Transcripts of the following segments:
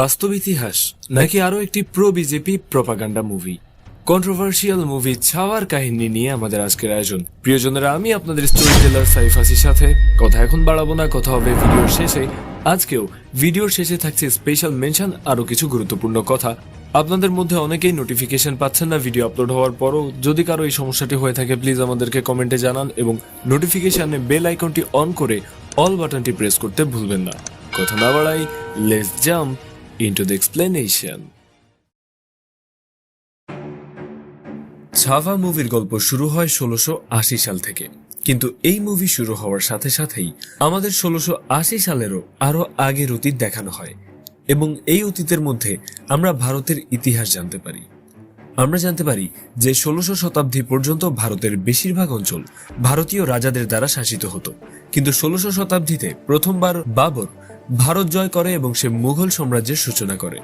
বাস্তব ইতিহাস নাকি আরও একটি pro BJP propaganda movie controversial movie ছাওয়ার কাহিনী নিয়ে আমাদের আজকের আয়োজন। প্রিয়জনেরা, আমি আপনাদের স্টোরি টেলার সাইফ আসির সাথে কথা এখন বাড়াবো না, কথা হবে ভিডিওর শেষে। আজকেও ভিডিওর শেষে থাকছে স্পেশাল মেনশন আরও কিছু গুরুত্বপূর্ণ কথা। আপনাদের মধ্যে অনেকেই নোটিফিকেশন পাচ্ছেন না ভিডিও আপলোড হওয়ার পরও। যদি কারও এই সমস্যাটি হয়ে থাকে প্লিজ আমাদেরকে কমেন্টে জানান এবং নোটিফিকেশনে বেল আইকনটি অন করে অল বাটনটি প্রেস করতে ভুলবেন না। কথা না বাড়াই let's jump into the explanation Chhaava মুভির গল্প শুরু হয় ষোলোশো আশি সাল থেকে। কিন্তু এই মুভি শুরু হওয়ার সাথে সাথেই আমাদের ষোলোশো আশি সালেরও আরও আগের অতীত দেখানো হয়। এবং এই অতীতের মধ্যে আমরা ভারতের ইতিহাস জানতে পারি। আমরা জানতে পারি যে ষোলোশো শতাব্দী পর্যন্ত ভারতের বেশিরভাগ অঞ্চল ভারতীয় রাজাদের দ্বারা শাসিত হতো। কিন্তু ষোলোশো শতাব্দীতে প্রথমবার বাবর ভারত জয় করে এবং সে মুঘল সাম্রাজ্যের সূচনা করে।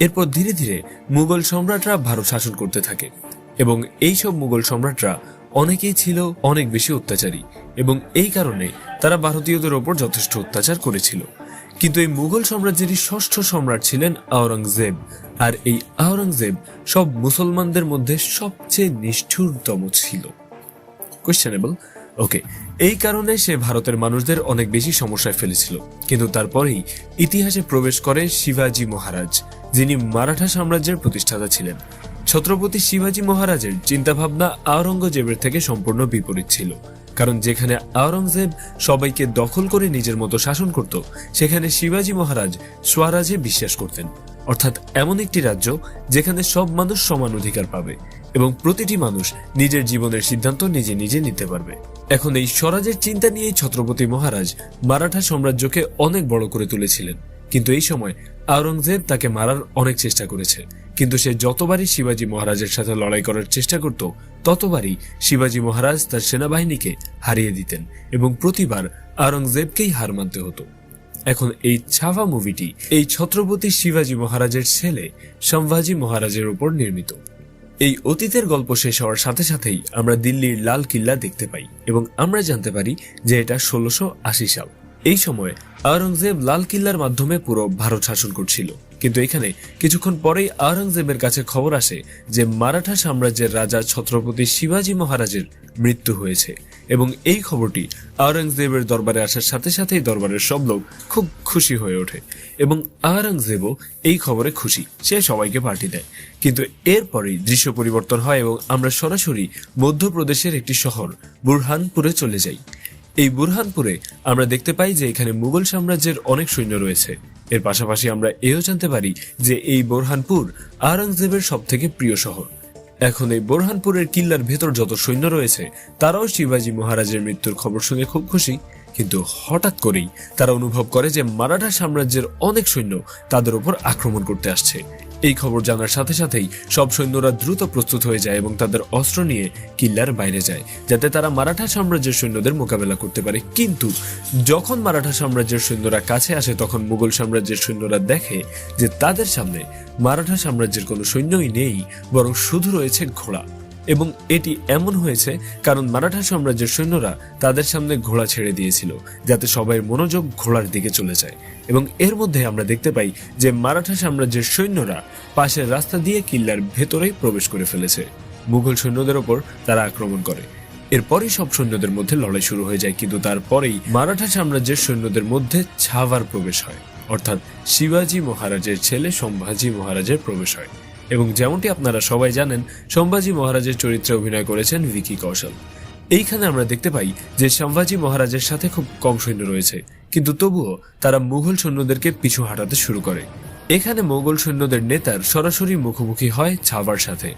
এরপর ধীরে ধীরে মুঘল সম্রাটরা ভারত শাসন করতে থাকে এবং এই সব মুঘল সম্রাটরা অনেকেই ছিল অনেক বেশি অত্যাচারী এবং এই কারণে তারা ভারতীয়দের ওপর যথেষ্ট অত্যাচার করেছিল। কিন্তু এই মুঘল সাম্রাজ্যেরই ষষ্ঠ সম্রাট ছিলেন আওরঙ্গজেব আর এই আওরঙ্গজেব সব মুসলমানদের মধ্যে সবচেয়ে নিষ্ঠুরতম ছিল। কোয়েশ্চেনেবল ওকে এই কারণে সে ভারতের মানুষদের অনেক বেশি সমস্যায় ফেলেছিল। কিন্তু তারপরেই ইতিহাসে প্রবেশ করে শিবাজি মহারাজ, যিনি মারাঠা সাম্রাজ্যের প্রতিষ্ঠাতা ছিলেন। ছত্রপতি শিবাজি মহারাজের চিন্তাভাবনা আওরঙ্গজেবের থেকে সম্পূর্ণ বিপরীত ছিল। কারণ যেখানে আওরঙ্গজেব সবাইকে দখল করে নিজের মতো শাসন করত, সেখানে শিবাজি মহারাজ স্বরাজে বিশ্বাস করতেন। অর্থাৎ এমন একটি রাজ্য যেখানে সব মানুষ সমান অধিকার পাবে এবং প্রতিটি মানুষ নিজের জীবনের সিদ্ধান্ত নিজে নিজে নিতে পারবে। এখন এই স্বরাজের চিন্তা নিয়েই ছত্রপতি মহারাজ মারাঠা সাম্রাজ্যকে অনেক বড় করে তুলেছিলেন। কিন্তু এই সময় আওরঙ্গজেব তাকে মারার অনেক চেষ্টা করেছে। কিন্তু সে যতবারই শিবাজি মহারাজের সাথে লড়াই করার চেষ্টা করত, ততবারই শিবাজি মহারাজ তার সেনাবাহিনীকে হারিয়ে দিতেন এবং প্রতিবার আওরঙ্গজেবকেই হার মানতে হতো। এখন এই ছাভা মুভিটি এই ছত্রপতি শিবাজি মহারাজের ছেলে সম্ভাজি মহারাজের উপর নির্মিত। এই অতীতের গল্প শেষ হওয়ার সাথে সাথেই আমরা দিল্লির লাল কিল্লা দেখতে পাই এবং আমরা জানতে পারি যে এটা ষোলোশো আশি সাল। এই সময় আওরঙ্গজেব লাল কিল্লার মাধ্যমে পুরো ভারত শাসন করছিল। কিন্তু এখানে কিছুক্ষণ পরেই আওরঙ্গজেবের কাছে খবর আসে যে মারাঠা সাম্রাজ্যের রাজা ছত্রপতি শিবাজি মহারাজের মৃত্যু হয়েছে। এবং এই খবরটি আওরঙ্গজেবের দরবারে আসার সাথে সাথেই দরবারের সব লোক খুব খুশি হয়ে ওঠে এবং আওরঙ্গজেবও এই খবরে খুশি। সে সবাইকে পার্টি দেয়। কিন্তু এরপরেই দৃশ্য পরিবর্তন হয় এবং আমরা সরাসরি মধ্যপ্রদেশের একটি শহর, বুরহানপুরে চলে যাই। এই বুরহানপুরে আমরা দেখতে পাই যে এখানে মুঘল সাম্রাজ্যের অনেক সৈন্য রয়েছে। এর পাশাপাশি আমরা এও জানতে পারি যে এই বোরহানপুর আওরঙ্গজেবের সব থেকে প্রিয় শহর। এখন এই বোরহানপুরের কিল্লার ভেতর যত সৈন্য রয়েছে, তারাও শিবাজী মহারাজের মৃত্যুর খবর শুনে খুব খুশি। কিন্তু হঠাৎ করেই তারা অনুভব করে যে মারাঠা সাম্রাজ্যের অনেক সৈন্য তাদের উপর আক্রমণ করতে আসছে। এই খবর জানার সাথে সাথেই সব সৈন্যরা দ্রুত প্রস্তুত হয়ে যায় এবং তাদের অস্ত্র নিয়ে কিল্লার বাইরে যায়, যাতে তারা মারাঠা সাম্রাজ্যের সৈন্যদের মোকাবেলা করতে পারে। কিন্তু যখন মারাঠা সাম্রাজ্যের সৈন্যরা কাছে আসে, তখন মুঘল সাম্রাজ্যের সৈন্যরা দেখে যে তাদের সামনে মারাঠা সাম্রাজ্যের কোনো সৈন্যই নেই, বরং শুধু রয়েছে ঘোড়া। এবং এটি এমন হয়েছে কারণ মারাঠা সাম্রাজ্যের সৈন্যরা তাদের সামনে ঘোড়া ছেড়ে দিয়েছিল, যাতে সবাই মনোযোগ ঘোড়ার দিকে চলে যায়। এবং এর মধ্যে আমরা দেখতে পাই যে মারাঠা সাম্রাজ্যের সৈন্যরা পাশের রাস্তা দিয়ে কিল্লার ভেতরেই প্রবেশ করে ফেলেছে। মুঘল সৈন্যদের ওপর তারা আক্রমণ করে। এরপরই সব সৈন্যদের মধ্যে লড়াই শুরু হয়ে যায়, কিন্তু তারপরেই মারাঠা সাম্রাজ্যের সৈন্যদের মধ্যে ছাভার প্রবেশ হয়। অর্থাৎ শিবাজি মহারাজের ছেলে সম্ভাজি মহারাজের প্রবেশ হয়। এবং যেমনটি আপনারা সবাই জানেন, সম্ভাজি মহারাজের চরিত্রে অভিনয় করেছেন ভিকি কৌশল। এইখানে আমরা দেখতে পাই যে সম্ভাজি মহারাজের সাথে খুব কম সৈন্য রয়েছে, কিন্তু তবুও তারা মুঘল সৈন্যদেরকে পিছু হাঁটাতে শুরু করে। এখানে মোগল সৈন্যদের নেতার সরাসরি মুখোমুখি হয় ছাবার সাথে,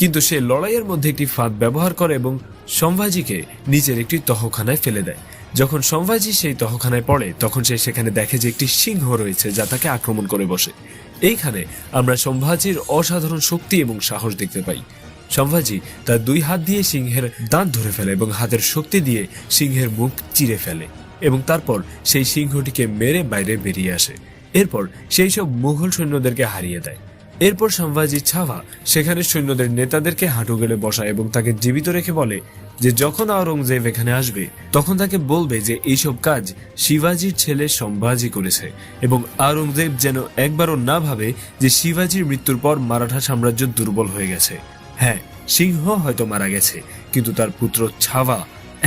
কিন্তু সে লড়াইয়ের মধ্যে একটি ফাঁদ ব্যবহার করে এবং সম্ভাজিকে নিচের একটি তহখানায় ফেলে দেয়। যখন সম্ভাজি সেই তহখানায় পড়ে, তখন সে সেখানে দেখে যে একটি সিংহ রয়েছে যা তাকে আক্রমণ করে বসে। এইখানে আমরা সম্ভাজির অসাধারণ শক্তি এবং সাহস দেখতে পাই। সম্ভাজি তার দুই হাত দিয়ে সিংহের দাঁত ধরে ফেলে এবং হাতের শক্তি দিয়ে সিংহের মুখ চিরে ফেলে এবং তারপর সেই সিংহটিকে মেরে বাইরে বেরিয়ে আসে। এরপর সেই সব মুঘল সৈন্যদেরকে হারিয়ে দেয়। এরপর সম্ভাজি ছাভা সেখানে সৈন্যদের নেতাদেরকে হাঁটু গেলে বসায় এবং তাকে জীবিত রেখে বলে যে যখন আওরঙ্গজেব এখানে আসবে, তখন তাকে বলবে যে এইসব কাজ শিবাজির ছেলে সম্ভাজি করেছে এবং আওরঙ্গজেব যেন একবারও না ভাবে যে শিবাজির মৃত্যুর পর মারাঠা সাম্রাজ্য দুর্বল হয়ে গেছে। হ্যাঁ সিংহ হয়তো মারা গেছে, কিন্তু তার পুত্র ছাভা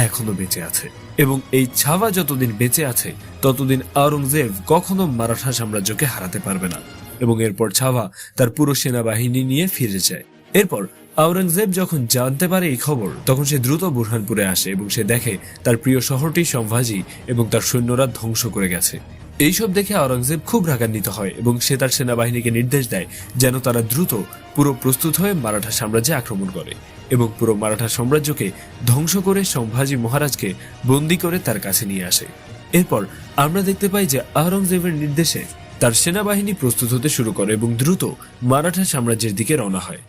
এখনও বেঁচে আছে এবং এই ছাভা যতদিন বেঁচে আছে, ততদিন আওরঙ্গজেব কখনো মারাঠা সাম্রাজ্যকে হারাতে পারবে না। এবং এরপর ছাভা তার পুরো সেনাবাহিনী নিয়ে ফিরে যায়। এরপর আওরঙ্গজেব যখন জানতে পারে এই খবর, তখন সে দ্রুত বুরহানপুরে আসে এবং সে দেখে তার প্রিয় শহরটি সম্ভাজি এবং তার সৈন্যরা ধ্বংস করে গেছে। এইসব দেখে আওরঙ্গজেব খুব রাগান্বিত হয় এবং সে তার সেনাবাহিনীকে নির্দেশ দেয় যেন তারা দ্রুত পুরো প্রস্তুত হয়ে মারাঠা সাম্রাজ্যে আক্রমণ করে এবং পুরো মারাঠা সাম্রাজ্যকে ধ্বংস করে সম্ভাজি মহারাজকে বন্দি করে তার কাছে নিয়ে আসে। এরপর আমরা দেখতে পাই যে আওরঙ্গজেবের নির্দেশে তার সেনাবাহিনী প্রস্তুত হতে শুরু করে এবং দ্রুত মারাঠা সাম্রাজ্যের দিকে রওনা হয়।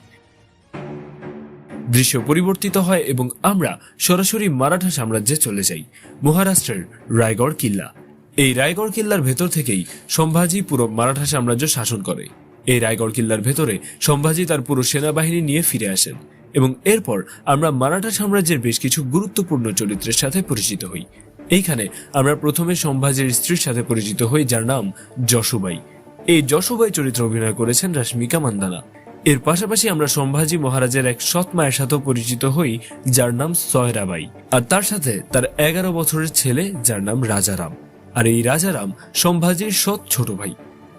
দৃশ্য পরিবর্তিত হয় এবং আমরা সরাসরি মারাঠা সাম্রাজ্যে চলে যাই, মহারাষ্ট্রের রায়গড় কিল্লা। এই রায়গড় কিল্লার ভেতর থেকেই সম্ভাজি পুরো মারাঠা সাম্রাজ্য শাসন করে। এই রায়গড় কিল্লার ভেতরে সম্ভাজি তার পুরো সেনাবাহিনী নিয়ে ফিরে আসেন এবং এরপর আমরা মারাঠা সাম্রাজ্যের বেশ কিছু গুরুত্বপূর্ণ চরিত্রের সাথে পরিচিত হই। এইখানে আমরা প্রথমে সম্ভাজির স্ত্রীর সাথে পরিচিত হই, যার নাম যশোবাই। এই যশোবাই চরিত্র অভিনয় করেছেন রাশ্মিকা মান্দানা। এর পাশাপাশি আমরা সম্ভাজি মহারাজের এক সৎ মায়ের সাথেও পরিচিত হই, যার নাম সয়রাবাই। আর তার সাথে তার এগারো বছরের ছেলে, যার নাম রাজারাম। আর এই রাজারাম সম্ভাজির সৎ ছোট ভাই।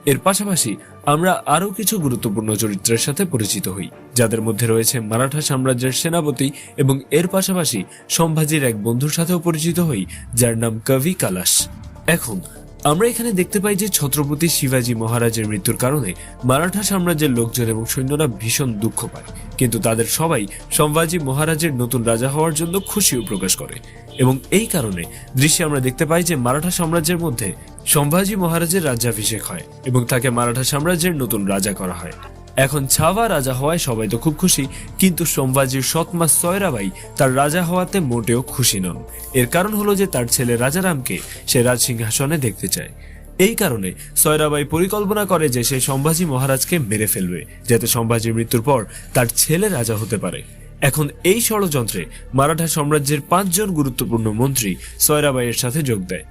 এর পাশাপাশি আমরা আরও কিছু গুরুত্বপূর্ণ চরিত্রের সাথে পরিচিত হই, যাদের মধ্যে রয়েছে মারাঠা সাম্রাজ্যের সেনাপতি এবং এর পাশাপাশি সম্ভাজির এক বন্ধুর সাথেও পরিচিত হই, যার নাম কবি কালাশ এখন, আমরা এখানে দেখতে পাই যে ছত্রপতি শিবাজী মহারাজের মৃত্যুর কারণে মারাঠা সাম্রাজ্যের লোকজন এবং সৈন্যরা ভীষণ দুঃখ পায়। কিন্তু তাদের সবাই সম্ভাজি মহারাজের নতুন রাজা হওয়ার জন্য খুশিও প্রকাশ করে। এবং এই কারণে দৃশ্যে আমরা দেখতে পাই যে মারাঠা সাম্রাজ্যের মধ্যে সম্ভাজি মহারাজের রাজ্যাভিষেক হয় এবং তাকে মারাঠা সাম্রাজ্যের নতুন রাজা করা হয়। এখন ছাভা রাজা হওয়ায় সবাই তো খুব খুশি, কিন্তু সম্ভাজির সৎমা সয়রাবাই তার রাজা হওয়াতে মোটেও খুশি নন। এর কারণ হলো যে তার ছেলে রাজারামকে সে রাজসিংহাসনে দেখতে চায়। এই কারণে সয়রাবাই পরিকল্পনা করে যে সে সম্ভাজি মহারাজকে মেরে ফেলবে, যাতে সম্ভাজির মৃত্যুর পর তার ছেলে রাজা হতে পারে। এখন এই ষড়যন্ত্রে মারাঠা সাম্রাজ্যের পাঁচজন গুরুত্বপূর্ণ মন্ত্রী সয়রাবাইয়ের সাথে যোগ দেয়।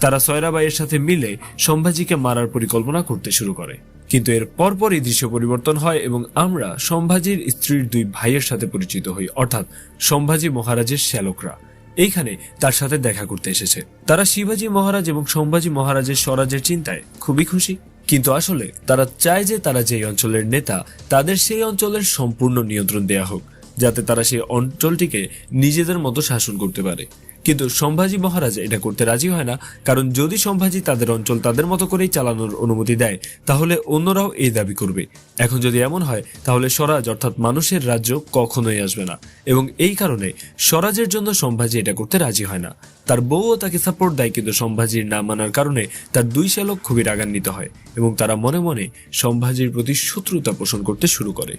তারা সয়রাবাইয়ের সাথে মিলে সম্ভাজিকে মারার পরিকল্পনা করতে শুরু করে। কিন্তু এর পরপরই দৃশ্য পরিবর্তন হয় এবং আমরা সম্ভাজির স্ত্রীর দুই ভাইয়ের সাথে পরিচিত হই, অর্থাৎ সম্ভাজি মহারাজের শ্যালকরা। এইখানে তার সাথে দেখা করতে এসেছে। তারা শিবাজি মহারাজ এবং সম্ভাজি মহারাজের স্বরাজের চিন্তায় খুবই খুশি। কিন্তু আসলে তারা চায় যে তারা যেই অঞ্চলের নেতা, তাদের সেই অঞ্চলের সম্পূর্ণ নিয়ন্ত্রণ দেয়া হোক, যাতে তারা সেই অঞ্চলটিকে নিজেদের মতো শাসন করতে পারে। কিন্তু সম্ভাজি মহারাজ এটা করতে রাজি হয় না, কারণ যদি সম্ভাজি তাদের অঞ্চল তাদের মতো করেই চালানোর অনুমতি দেয়, তাহলে অন্যরাও এই দাবি করবে। এখন যদি এমন হয়, তাহলে স্বরাজ অর্থাৎ মানুষের রাজ্য কখনোই আসবে না। এবং এই কারণে স্বরাজের জন্য সম্ভাজি এটা করতে রাজি হয় না। তার বউও তাকে সাপোর্ট দেয়, কিন্তু সম্ভাজির না মানার কারণে তার দুই শ্যালক খুবই রাগান্বিত হয় এবং তারা মনে মনে সম্ভাজির প্রতি শত্রুতা পোষণ করতে শুরু করে।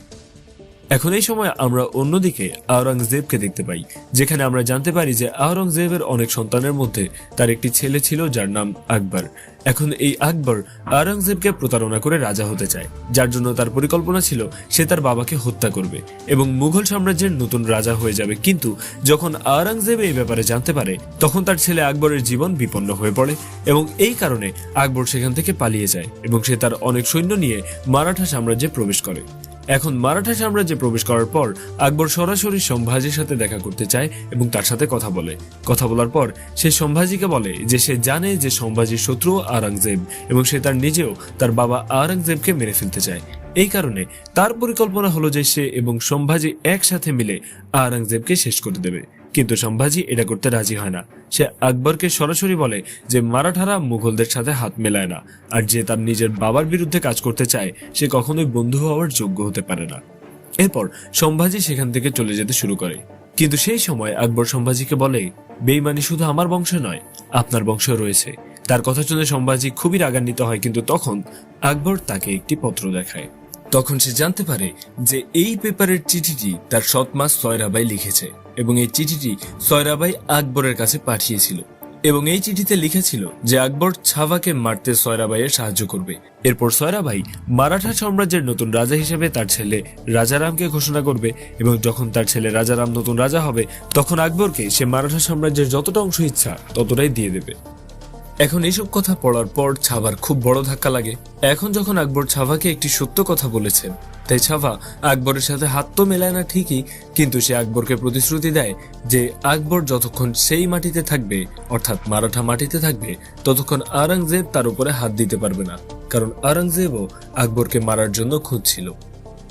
এখন এই সময় আমরা অন্যদিকে আওরঙ্গজেবকে দেখতে পাই, যেখানে আমরা জানতে পারি যে আওরঙ্গজেবের অনেক সন্তানের মধ্যে তার একটি ছেলে ছিল যার নাম আকবর। এখন এই আকবর আওরঙ্গজেবকে প্রতারণা করে রাজা হতে চায়, যার জন্য তার পরিকল্পনা ছিল সে তার বাবাকে হত্যা করবে এবং মুঘল সাম্রাজ্যের নতুন রাজা হয়ে যাবে। কিন্তু যখন আওরঙ্গজেব এই ব্যাপারে জানতে পারে, তখন তার ছেলে আকবরের জীবন বিপন্ন হয়ে পড়ে এবং এই কারণে আকবর সেখান থেকে পালিয়ে যায় এবং সে তার অনেক সৈন্য নিয়ে মারাঠা সাম্রাজ্যে প্রবেশ করে। এখন মারাঠা সাম্রাজ্যে প্রবেশ করার পর আকবর সরাসরি সম্ভাজির সাথে দেখা করতে চায় এবং তার সাথে কথা বলে। কথা বলার পর সে সম্ভাজিকে বলে যে সে জানে যে সম্ভাজির শত্রু আরাংজেব এবং সে তার নিজেও তার বাবা আরাংজেবকে মেরে ফেলতে চায়। এই কারণে তার পরিকল্পনা হলো যে সে এবং সম্ভাজি একসাথে মিলে আরাংজেবকে শেষ করে দেবে। কিন্তু সম্ভাজি এটা করতে রাজি হয় না। সে আকবরকে সরাসরি বলে যে মারাঠারা মুঘলদের সাথে হাত মেলায় না, আর যে তার নিজের বাবার বিরুদ্ধে কাজ করতে চায়, সে কখনোই বন্ধু হওয়ার যোগ্য হতে পারে না। এরপর সম্ভাজি সেখান থেকে চলে যেতে শুরু করে। কিন্তু সেই সময় আকবর সম্ভাজিকে বলে বেইমানি শুধু আমার বংশ নয়, আপনার বংশ রয়েছে। তার কথা শুনে সম্ভাজি খুবই রাগান্বিত হয়, কিন্তু তখন আকবর তাকে একটি পত্র দেখায়। তখন সে জানতে পারে যে এই পেপারের চিঠিটি তার সৎমা সয়রাবাই লিখেছে। এবং এই চিঠিটি সয়রাবাই আকবরের কাছে পাঠিয়েছিল। এবং এই চিঠিতে লিখেছিল যে আকবর ছাভাকে মারতে সয়রাবাইয়ের সাহায্য করবে। এরপর সয়রাবাই মারাঠা সাম্রাজ্যের নতুন রাজা হিসেবে তার ছেলে রাজারামকে ঘোষণা করবে এবং যখন তার ছেলে রাজারাম নতুন রাজা হবে, তখন আকবরকে সে মারাঠা সাম্রাজ্যের যতটা অংশ ইচ্ছা ততটাই দিয়ে দেবে। এখন এইসব কথা পড়ার পর ছাভার খুব বড় ধাক্কা লাগে। এখন যখন আকবর ছাভাকে একটি সত্য কথা বলেছেন তাই ছাভা আকবরের সাথে হাত তো মেলায় না ঠিকই, কিন্তু সে আকবরকে প্রতিশ্রুতি দেয় যে আকবর যতক্ষণ সেই মাটিতে থাকবে, অর্থাৎ মারাঠা মাটিতে থাকবে, ততক্ষণ আরঙ্গজেব তার উপরে হাত দিতে পারবে না, কারণ আরঙ্গজেবও আকবরকে মারার জন্য খুঁজছিল।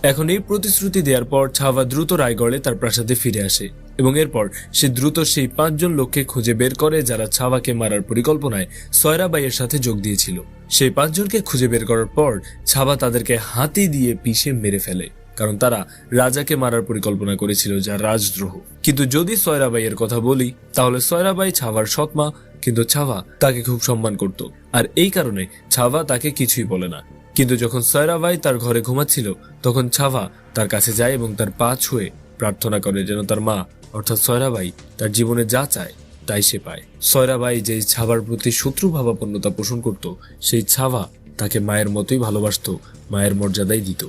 এখন এই প্রতিশ্রুতি দেওয়ার পর ছাভা দ্রুত রায়গড়ে তার প্রাসাদে ফিরে আসে এবং এরপর সে দ্রুত সেই পাঁচজন লোককে খুঁজে বের করে যারা ছাভাকে মারার পরিকল্পনায় সয়রাবাইয়ের সাথে যোগ দিয়েছিল। সেই পাঁচজনকে খুঁজে বের করার পর ছাবা তাদেরকে হাতি দিয়ে পিষে মেরে ফেলে, কারণ তারা রাজাকে মারার পরিকল্পনা করেছিল যা রাজদ্রোহ। কিন্তু যদি সয়রাবাইয়ের কথা বলি, তাহলে সয়রাবাই ছাভার সৎমা কিন্তু ছাভা তাকে খুব সম্মান করত। আর এই কারণে ছাভা তাকে কিছুই বলে না। কিন্তু যখন সয়রাবাই তার ঘরে ঘুমাচ্ছিল, তখন ছাভা তার কাছে যায় এবং তার পা ছুঁয়ে প্রার্থনা করে যেন তার মা, অর্থাৎ সয়রাবাই, তার জীবনে যা চায় তাই সে পায়। সয়রাবাই যে ছাভার প্রতি শত্রু ভাবাপন্নতা পোষণ করত, সেই ছাভা তাকে মায়ের মতোই ভালোবাসত, মায়ের মর্যাদাই দিত।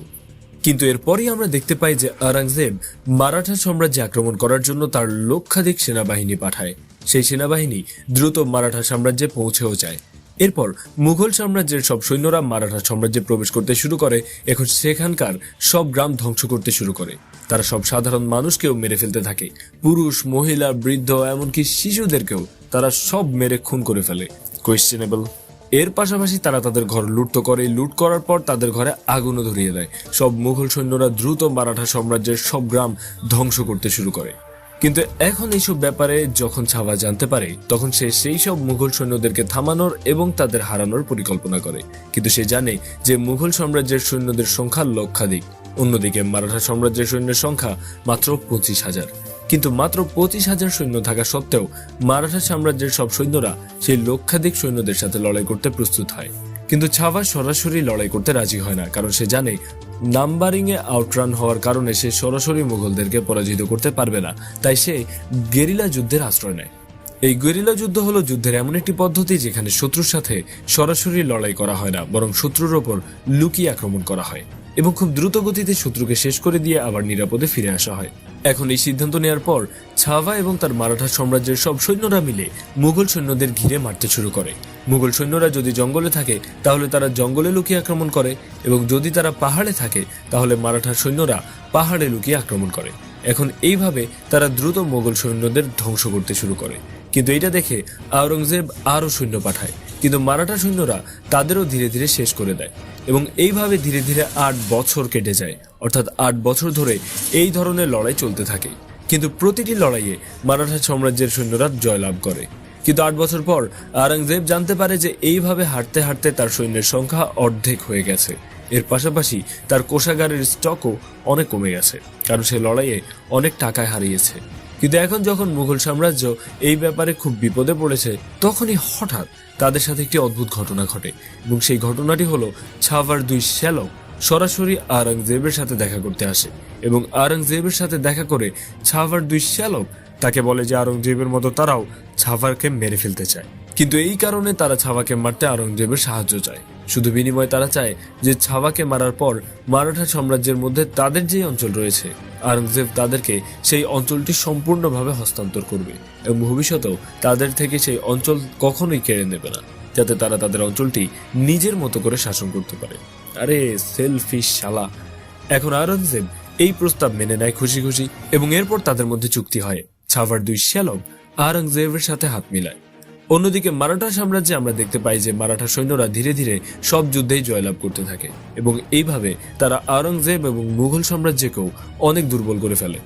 কিন্তু এরপরই আমরা দেখতে পাই যে আরাঙ্গজেব মারাঠা সাম্রাজ্যে আক্রমণ করার জন্য তার লক্ষাধিক সেনাবাহিনী পাঠায়। সেই সেনাবাহিনী দ্রুত মারাঠা সাম্রাজ্যে পৌঁছেও যায়। এরপর মুঘল সাম্রাজ্যের সব সৈন্যরা মারাঠা সাম্রাজ্যে প্রবেশ করতে শুরু করে। এখন সেখানকার সব গ্রাম ধ্বংস করতে শুরু করে। তারা সব সাধারণ মানুষকেও মেরে ফেলতে থাকে। পুরুষ, মহিলা, বৃদ্ধ, এমনকি শিশুদেরকেও তারা সব মেরে খুন করে ফেলে। কোয়েশ্চেনেবল এর পাশাপাশি তারা তাদের ঘর লুট তো করে। লুট করার পর তাদের ঘরে আগুনও ধরিয়ে দেয়। সব মুঘল সৈন্যরা দ্রুত মারাঠা সাম্রাজ্যের সব গ্রাম ধ্বংস করতে শুরু করে। কিন্তু এখন এইসব ব্যাপারে যখন ছাভা জানতে পারে, তখন সে সেই সব মুঘল সৈন্যদেরকে থামানোর এবং তাদের হারানোর পরিকল্পনা করে। কিন্তু সে জানে যে মুঘল সাম্রাজ্যের সৈন্যদের সংখ্যা লক্ষাধিক। অন্যদিকে মারাঠা সাম্রাজ্যের সৈন্যের সংখ্যা মাত্র পঁচিশ হাজার। কিন্তু মাত্র পঁচিশ হাজার সৈন্য থাকা সত্ত্বেও মারাঠা সাম্রাজ্যের সব সৈন্যরা সেই লক্ষাধিক সৈন্যদের সাথে লড়াই করতে প্রস্তুত হয়। কিন্তু ছাভা সরাসরি লড়াই করতে রাজি হয় না, কারণ সে জানে নাম্বারিংয়ে আউটরান হওয়ার কারণে সে সরাসরি মুঘলদেরকে পরাজিত করতে পারবে না, তাই সে গেরিলা যুদ্ধের আশ্রয় নেয়। এই গেরিলা যুদ্ধ হলো যুদ্ধের এমন একটি পদ্ধতি যেখানে শত্রুর সাথে সরাসরি লড়াই করা হয় না, বরং শত্রুর ওপর লুকিয়ে আক্রমণ করা হয়। এবং খুব দ্রুত গতিতে শত্রুকে শেষ করে দিয়ে আবার নিরাপদে ফিরে আসা হয়। এখন এই সিদ্ধান্ত নেওয়ার পর ছাভা এবং তার মারাঠা সাম্রাজ্যের সব সৈন্যরা মিলে মুঘল সৈন্যদের ঘিরে মারতে শুরু করে। মুঘল সৈন্যরা যদি জঙ্গলে থাকে, তাহলে তারা জঙ্গলে লুকিয়ে আক্রমণ করে এবং যদি তারা পাহাড়ে থাকে, তাহলে মারাঠা সৈন্যরা পাহাড়ে লুকিয়ে আক্রমণ করে। এখন এইভাবে তারা দ্রুত মোগল সৈন্যদের ধ্বংস করতে শুরু করে। কিন্তু এটা দেখে আওরঙ্গজেব আরও সৈন্য পাঠায়। কিন্তু মারাঠা সৈন্যরা তাদেরও ধীরে ধীরে শেষ করে দেয় এবং এইভাবে ধীরে ধীরে আট বছর কেটে যায়। অর্থাৎ আট বছর ধরে এই ধরনের লড়াই চলতে থাকে। কিন্তু প্রতিটি লড়াইয়ে মারাঠা সাম্রাজ্যের সৈন্যরা জয়লাভ করে। কিন্তু আট বছর পর আওরঙ্গজেব জানতে পারে যে এইভাবে হাঁটতে হাঁটতে তার সৈন্যের সংখ্যা অর্ধেক হয়ে গেছে। এর পাশাপাশি তার কোষাগারের স্টকও অনেক কমে গেছে, কারণ সে লড়াইয়ে অনেক টাকায় হারিয়েছে। কিন্তু এখন যখন মুঘল সাম্রাজ্য এই ব্যাপারে খুব বিপদে পড়েছে, তখনই হঠাৎ তাদের সাথে একটি অদ্ভুত ঘটনা ঘটে এবং সেই ঘটনাটি হলো ছাভার দুই শ্যালক সরাসরি আরঙ্গজেবের সাথে দেখা করতে আসে এবং আরঙ্গজেবের সাথে দেখা করে ছাভার দুই শ্যালক তাকে বলে যে আরঙ্গজেবের মতো তারাও ছাভারকে মেরে ফেলতে চায়। কিন্তু এই কারণে তারা ছাভাকে মারতে আরঙ্গজেবের সাহায্য চায়। শুধু বিনিময়ে তারা চায় যে ছাভাকে মারার পর মারাঠা সাম্রাজ্যের মধ্যে তাদের যে অঞ্চল রয়েছে আরঙ্গজেব তাদেরকে সেই অঞ্চলটি সম্পূর্ণভাবে হস্তান্তর করবে এবং ভবিষ্যতেও তাদের থেকে সেই অঞ্চল কখনোই কেড়ে নেবে না, যাতে তারা তাদের অঞ্চলটি নিজের মতো করে শাসন করতে পারে। আরে সেলফিশ শালা! এখন আরঙ্গজেব এই প্রস্তাব মেনে নেয় খুশি খুশি এবং এরপর তাদের মধ্যে চুক্তি হয়। ছাভার দুই শ্যালক আরঙ্গজেবের সাথে হাত মিলায়। অন্যদিকে মারাঠা সাম্রাজ্যে আমরা দেখতে পাই যে মারাঠা সৈন্যরা ধীরে ধীরে সব যুদ্ধেই জয়লাভ করতে থাকে এবং এইভাবে তারা আওরঙ্গজেব এবং মুঘল সাম্রাজ্যকেও অনেক দুর্বল করে ফেলে।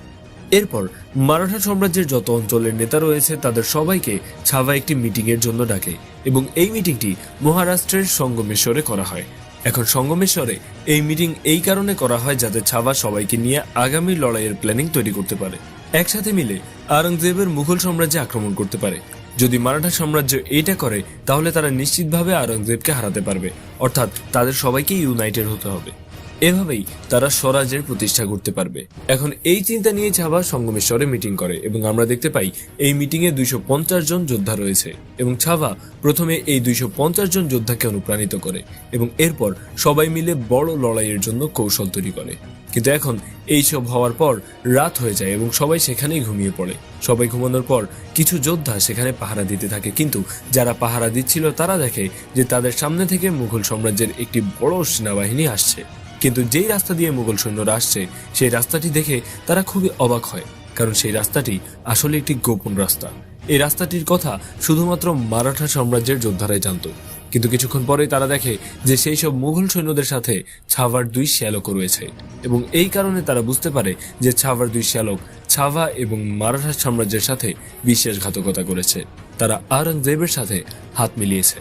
এরপর মারাঠা সাম্রাজ্যের যত অঞ্চলের নেতা রয়েছে তাদের সবাইকে ছাভা একটি মিটিং এর জন্য ডাকে এবং এই মিটিংটি মহারাষ্ট্রের সঙ্গমেশ্বরে করা হয়। এখন সঙ্গমেশ্বরে এই মিটিং এই কারণে করা হয় যাতে ছাভা সবাইকে নিয়ে আগামী লড়াইয়ের প্ল্যানিং তৈরি করতে পারে। একসাথে মিলে আওরঙ্গজেবের মুঘল সাম্রাজ্যে আক্রমণ করতে পারে। যদি মারাঠা সাম্রাজ্য এটা করে, তাহলে তারা নিশ্চিতভাবে আওরঙ্গজেবকে হারাতে পারবে। অর্থাৎ তাদের সবাইকে ইউনাইটেড হতে হবে। এভাবেই তারা স্বরাজের প্রতিষ্ঠা করতে পারবে। এখন এই চিন্তা নিয়ে ছাবা সঙ্গমেশ্বরে মিটিং করে এবং আমরা দেখতে পাই এই মিটিং এ দুইশো জন যোদ্ধা রয়েছে এবং ছাবা প্রথমে এই দুইশো পঞ্চাশ জন যোদ্ধাকে অনুপ্রাণিত করে এবং এরপর সবাই মিলে বড় লড়াইয়ের জন্য কৌশল তৈরি করে। কিন্তু এখন এইসব হওয়ার পর রাত হয়ে যায় এবং সবাই সেখানেই ঘুমিয়ে পড়ে। সবাই ঘুমানোর পর কিছু যোদ্ধা সেখানে পাহারা দিতে থাকে কিন্তু যারা পাহারা দিচ্ছিল তারা দেখে যে তাদের সামনে থেকে মুঘল সাম্রাজ্যের একটি বড় সেনাবাহিনী আসছে। কিন্তু যেই রাস্তা দিয়ে মুঘল সৈন্যরা আসছে, সেই রাস্তাটি দেখে তারা খুবই অবাক হয়, কারণ সেই রাস্তাটি আসলে একটি গোপন রাস্তা। এই রাস্তাটির কথা শুধুমাত্র মারাঠা সাম্রাজ্যের যোদ্ধারাই জানতো। কিন্তু কিছুক্ষণ পরে তারা দেখে যে সেই সব মুঘল সৈন্যদের সাথে ছাভার দুই শ্যালকও রয়েছে এবং এই কারণে তারা বুঝতে পারে যে ছাভার দুই শ্যালক ছাভা এবং মারাঠা সাম্রাজ্যের সাথে বিশ্বাসঘাতকতা করেছে। তারা আওরঙ্গজেবের সাথে হাত মিলিয়েছে।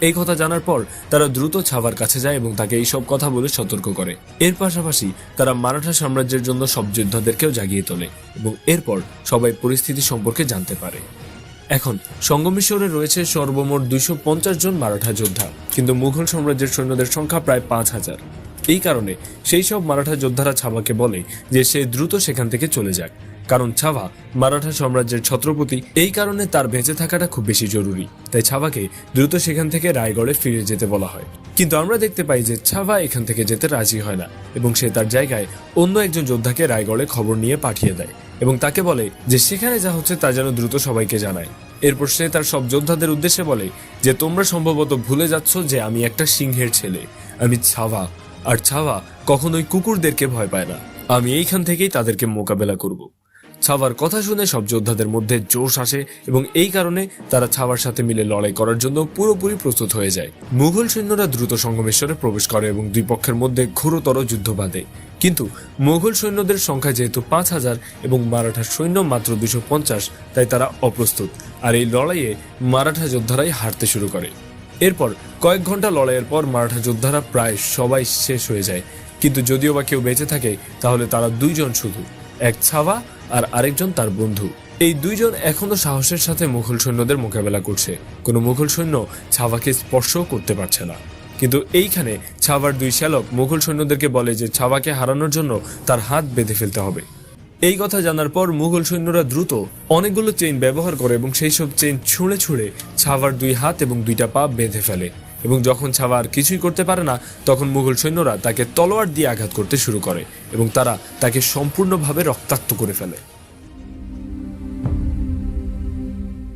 এই কথা জানার পর তারা দ্রুত ছাভার কাছে যায় এবং তাকে এইসব কথা বলে সতর্ক করে। এর পাশাপাশি তারা মারাঠা সাম্রাজ্যের জন্য সব যোদ্ধাদেরকেও জাগিয়ে তোলে এবং এরপর সবাই পরিস্থিতি সম্পর্কে জানতে পারে। এখন, সঙ্গমেশ্বরে রয়েছে সর্বমোট দুইশো পঞ্চাশ জন মারাঠা যোদ্ধা, কিন্তু মুঘল সাম্রাজ্যের সৈন্যদের সংখ্যা প্রায় পাঁচ হাজার। এই কারণে সেই সব মারাঠা যোদ্ধারা ছাবাকে বলে যে সে দ্রুত সেখান থেকে চলে যাক। কারণ ছাভা মারাঠা সাম্রাজ্যের ছত্রপতি, এই কারণে তার বেঁচে থাকাটা খুব বেশি জরুরি। তাই ছাবাকে দ্রুত সেখান থেকে রায়গড়ে ফিরে যেতে বলা হয়। কিন্তু আমরা দেখতে পাই যে ছাভা এখান থেকে যেতে রাজি হয় না এবং সে তার জায়গায় অন্য একজন যোদ্ধাকে রায়গড়ে খবর নিয়ে পাঠিয়ে দেয় এবং তাকে বলে যে সেখানে যা হচ্ছে তা যেন দ্রুত সবাইকে জানায়। এরপর সে তার সব যোদ্ধাদের উদ্দেশ্যে বলে যে, তোমরা সম্ভবত ভুলে যাচ্ছ যে আমি একটা সিংহের ছেলে। আমি ছাওয়া আর ছাওয়া কখনোই কুকুরদেরকে ভয় পায় না। আমি এইখান থেকেই তাদেরকে মোকাবেলা করব। ছাওয়ার কথা শুনে সব যোদ্ধাদের মধ্যে জোশ আসে এবং এই কারণে তারা ছাওয়ার সাথে মিলে লড়াই করার জন্য পুরোপুরি প্রস্তুত হয়ে যায়। মুঘল সৈন্যরা দ্রুত সঙ্গমেশ্বরে প্রবেশ করে এবং দুই পক্ষের মধ্যে ঘোরতর যুদ্ধ বাঁধে। কিন্তু মোগল সৈন্যদের সংখ্যা যেহেতু পাঁচ হাজার এবং মারাঠা সৈন্য মাত্র দুশো পঞ্চাশ, তাই তারা অপ্রস্তুত। আর এই লড়াইয়ে মারাঠা যোদ্ধারাই হারতে শুরু করে। এরপর কয়েক ঘণ্টা লড়াইয়ের পর মারাঠা যোদ্ধারা প্রায় সবাই শেষ হয়ে যায়। কিন্তু যদিও বা কেউ বেঁচে থাকে, তাহলে তারা দুইজন শুধু, এক ছাওয়া আর আরেকজন তার বন্ধু। এই দুইজন এখনও সাহসের সাথে মুঘল সৈন্যদের মোকাবেলা করছে। কোনো মুঘল সৈন্য ছাওয়াকে স্পর্শও করতে পারছে না। কিন্তু এইখানে ছাওয়ার দুই শ্যালক মুঘল সৈন্যদেরকে বলে যে ছাওয়াকে হারানোর জন্য তার হাত বেঁধে ফেলতে হবে। এই কথা জানার পর মুঘল সৈন্যরা দ্রুত অনেকগুলো চেইন ব্যবহার করে এবং সেই সব চেইন ছুঁড়ে ছুঁড়ে ছাওয়ার দুই হাত এবং দুইটা পা বেঁধে ফেলে। এবং যখন ছাওয়া আর কিছুই করতে পারে না, তখন মুঘল সৈন্যরা তাকে তলোয়ার দিয়ে আঘাত করতে শুরু করে এবং তারা তাকে সম্পূর্ণভাবে রক্তাক্ত করে ফেলে।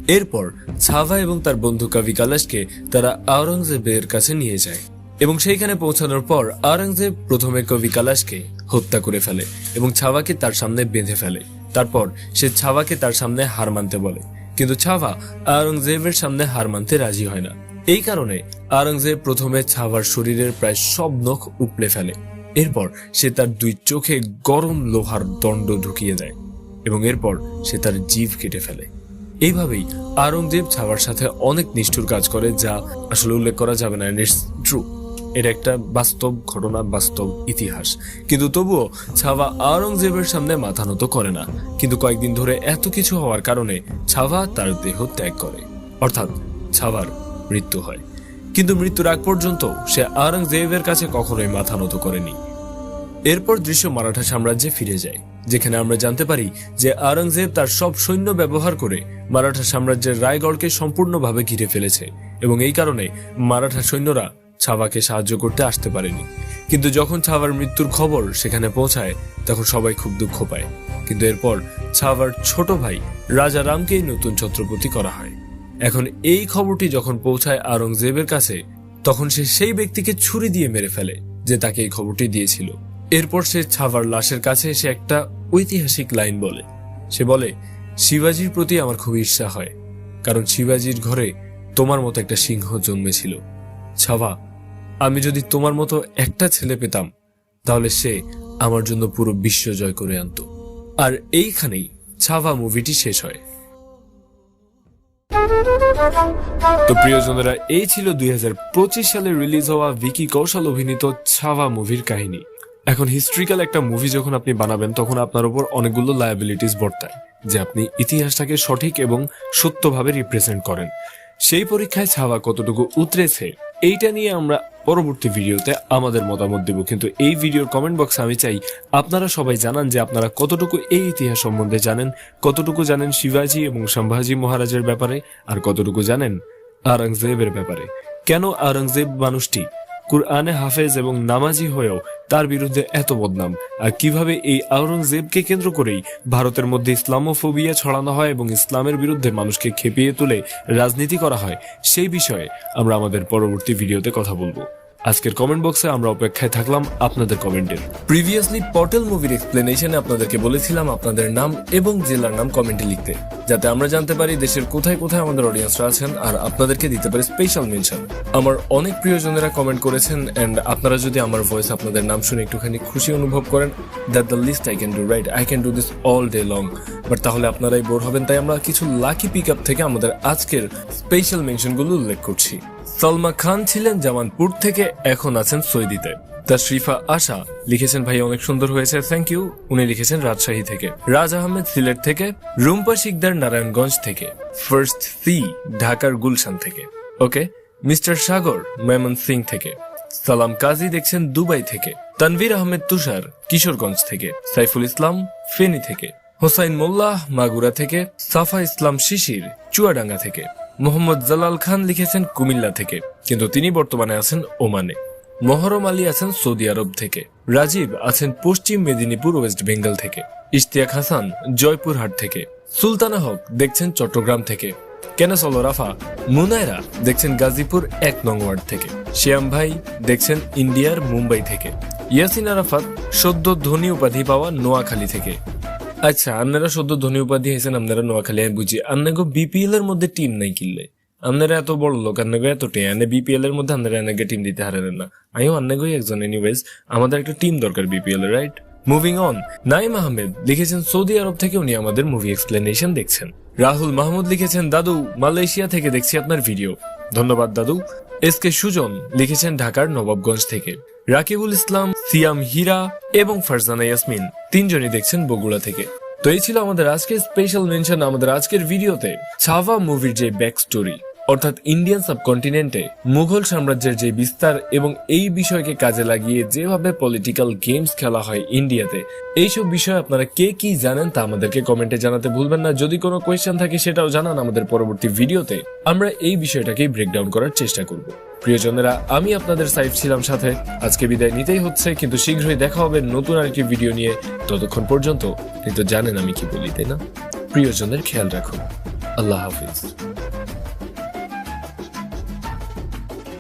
এরপর ছাভা এবং তার বন্ধু কবি কালাশকে তারা আওরঙ্গজেবের কাছে নিয়ে যায় এবং সেইখানে পৌঁছানোর পর আওরঙ্গজেব প্রথমে কবি কালাশকে হত্যা করে ফেলে এবং ছাওয়াকে তার সামনে বেঁধে ফেলে। তারপর সে ছাওয়াকে তার সামনে হার মানতে বলে। কিন্তু ছাওয়া আওরঙ্গজেবের সামনে হার মানতে রাজি হয় না। এই কারণে আওরঙ্গজেব প্রথমে ছাওয়ার শরীরের প্রায় সব নখ উপড়ে ফেলে। এরপর সে তার দুই চোখে গরম লোহার দণ্ড ঢুকিয়ে দেয় এবং এরপর সে তার জীব কেটে ফেলে। এইভাবেই আওরঙ্গজেব ছাওয়ার সাথে অনেক নিষ্ঠুর কাজ করে যা আসলে উল্লেখ করা যাবে না ট্রু। এটা একটা বাস্তব ঘটনা, বাস্তব ইতিহাস। কিন্তু তবুও ছাওয়া আওরঙ্গজেবের সামনে মাথা নত করে না। কিন্তু কয়েকদিন ধরে এত কিছু হওয়ার কারণে ছাওয়া তার দেহ ত্যাগ করে। অর্থাৎ ছাওয়ার মৃত্যু হয়। কিন্তু মৃত্যুর আগ পর্যন্ত সে আওরঙ্গজেবের কাছে কখনোই মাথা নত করেনি। এরপর দৃশ্য মারাঠা সাম্রাজ্যে ফিরে যায়, যেখানে আমরা জানতে পারি যে আওরঙ্গজেব তার সব সৈন্য ব্যবহার করে মারাঠা সাম্রাজ্যের রায়গড়কে সম্পূর্ণভাবে ঘিরে ফেলেছে এবং এই কারণে মারাঠা সৈন্যরা ছাওয়াকে সাহায্য করতে আসতে পারেনি। কিন্তু যখন ছাওয়ার মৃত্যুর খবর সেখানে পৌঁছায়, তখন সবাই খুব দুঃখ পায়। কিন্তু এরপর ছাওয়ার ছোট ভাই রাজা রামকেই নতুন ছত্রপতি করা হয়। এখন এই খবরটি যখন পৌঁছায় আওরঙ্গজেবের কাছে, তখন সে সেই ব্যক্তিকে ছুরি দিয়ে মেরে ফেলে, যে তাকে এই খবরটি দিয়েছিল। এরপর সে ছাভার লাশের কাছে এসে একটা ঐতিহাসিক লাইন বলে। সে বলে, শিবাজির প্রতি আমার খুব ঈর্ষা হয়, কারণ শিবাজির ঘরে তোমার মতো একটা সিংহ জন্মেছিল। ছাভা, আমি যদি তোমার মতো একটা ছেলে পেতাম, তাহলে সে আমার জন্য পুরো বিশ্ব জয় করে আনতো। আর এইখানেই ছাভা মুভিটি শেষ হয়। তো প্রিয়জনেরা, এই ছিল দুই সালে রিলিজ হওয়া ভিকি কৌশল অভিনীত ছাওয়া মুভির কাহিনী। এখন হিস্ট্রিক্যাল একটা মুভি যখন আপনি বানাবেন, তখন আপনার উপর অনেকগুলো লায়াবিলিটিস বর্তায়, যে আপনি ইতিহাসটাকে সঠিক এবং সত্যভাবে রিপ্রেজেন্ট করেন। সেই পরীক্ষায় ছাওয়া কতটুকু উতরেছে এইটা নিয়ে আমরা পরবর্তী ভিডিওতে আমাদের মতামত দেব। কিন্তু এই ভিডিওর কমেন্ট বক্সে আমি চাই আপনারা সবাই জানান যে আপনারা কতটুকু এই ইতিহাস সম্বন্ধে জানেন, কতটুকু জানেন শিবাজি এবং সম্ভাজি মহারাজের ব্যাপারে, আর কতটুকু জানেন আরঙ্গজেবের ব্যাপারে। কেন আরঙ্গজেব মানুষটি কুরআনে হাফেজ এবং নামাজি হয়েও তার বিরুদ্ধে এত বদনাম। আর কীভাবে এই আওরঙ্গজেবকে কেন্দ্র করেই ভারতের মধ্যে ইসলামোফোবিয়া ছড়ানো হয় এবং ইসলামের বিরুদ্ধে মানুষকে খেপিয়ে তুলে রাজনীতি করা হয়, সেই বিষয়ে আমরা আমাদের পরবর্তী ভিডিওতে কথা বলব। আজকের কমেন্ট বক্সে আমরা অপেক্ষায় থাকলাম আপনাদের কমেন্টের প্রিভিয়াসলি পটেল মুভির এক্সপ্লেনেশনে আপনাদেরকে বলেছিলাম আপনাদের নাম এবং জেলার নাম কমেন্টে লিখতে, যাতে আমরা জানতে পারি দেশের কোথায় কোথায় আমাদের অডিয়েন্সরা আছেন আর আপনাদেরকে দিতে পারি স্পেশাল মেনশন আমার অনেক প্রিয়জনেরা কমেন্ট করেছেন অ্যান্ড আপনারা যদি আমার ভয়েস আপনাদের নাম শুনে একটুখানি খুশি অনুভব করেন that the least I can do right I can do this all day long but তাহলে আপনারাই বোর হবেন, তাই আমরা কিছু লাকি পিক আপ থেকে আমাদের আজকের স্পেশাল মেনশনগুলো উল্লেখ করছি। সলমা খান ছিলেন জামানপুর থেকে, এখন আছেন সৈদিতে। তার শ্রীফা আশা লিখেছেন ভাই অনেক সুন্দর হয়েছে থ্যাংক ইউ উনি লিখেছেন, রাজশাহী থেকে। রাজ আহমেদ সিলেট থেকে, রুম্পা শিকদার নারায়ণগঞ্জ থেকে ফার্স্ট সি ঢাকার গুলশান থেকে। ওকে, মিস্টার সাগর মেমন সিং থেকে। সালাম কাজী দেখছেন, দুবাই থেকে। তানভীর আহমেদ তুষার, কিশোরগঞ্জ থেকে। সাইফুল ইসলাম, ফেনী থেকে। হোসাইন মোল্লাহ, মাগুরা থেকে। সাফা ইসলাম শিশির, চুয়াডাঙ্গা থেকে। মোহাম্মদ জালাল খান লিখেছেন কুমিল্লা থেকে, কিন্তু তিনি বর্তমানে আছেন ওমানে। মহরম আলী আছেন সৌদি আরব থেকে। রাজীব আছেন পশ্চিম মেদিনীপুর, ওয়েস্ট বেঙ্গল থেকে। ইশতিয়াক হাসান জয়পুরহাট থেকে। সুলতানা হক দেখছেন চট্টগ্রাম থেকে। কেনাসল রাফা মুনায়রা দেখছেন গাজীপুর এক নং ওয়ার্ড থেকে। শ্যাম ভাই দেখছেন ইন্ডিয়ার মুম্বাই থেকে। ইয়াসিন আরাফাত সদ্য ধনী উপাধি পাওয়া নোয়াখালী থেকে। আচ্ছা আপনারা সদ্য ধনী উপাধি হয়েছেন আপনারা নোয়াখালী আমি বুঝি। আপনাকে বিপিএল এর মধ্যে টিম নাই কিনলে আপনারা এত বড় লোক আপনাকে এত টেনে বিপিএল এর মধ্যে আপনারা এনেকে টিম দিতে হারেন না। আমিও আপনাকেই একজন এনিওয়েজ আমাদের একটা টিম দরকার বিপিএল এর right moving on Naim Ahmed লিখেছেন, সৌদি আরব থেকে উনি আমাদের মুভি এক্সপ্লেনেশন দেখছেন। রাহুল মাহমুদ লিখেছেন, দাদু, মালয়েশিয়া থেকে দেখছি আপনার ভিডিও ধন্যবাদ, দাদু। এস কে সুজন লিখেছেন, ঢাকার নবাবগঞ্জ থেকে। রাকিবুল ইসলাম সিয়াম, হীরা এবং ফারজানা ইয়াসমিন, তিনজনই দেখছেন বগুড়া থেকে। তো এই ছিল আমাদের আজকের স্পেশাল মেনশন আমাদের আজকের ভিডিওতে, ছাভা মুভির যে ব্যাক স্টোরি অর্থাৎ ইন্ডিয়ান সাবকন্টিনেন্টে মুঘল সাম্রাজ্যের যে বিস্তার এবং এই বিষয়কে কাজে লাগিয়ে যেভাবে পলিটিক্যাল গেমস খেলা হয় ইন্ডিয়াতে এইসব বিষয়ে আপনারা কে কি জানেন তা আমাদেরকে কমেন্টে জানাতে ভুলবেন না। যদি কোনো কোয়েশ্চেন থাকে সেটাও জানান আমাদের পরবর্তী ভিডিওতে। আমরা এই বিষয়টাকেই ব্রেকডাউন করার চেষ্টা করব। প্রিয়জনেরা, আমি আপনাদের সাইফ ছিলাম সাথে। আজকে বিদায় নিতেই হচ্ছে, কিন্তু শীঘ্রই দেখা হবে নতুন আরেকটি ভিডিও নিয়ে। ততক্ষণ পর্যন্ত কিন্তু জানেন আমি কি বলি, তাই না? প্রিয়জনের খেয়াল রাখুন। আল্লাহ হাফিজ।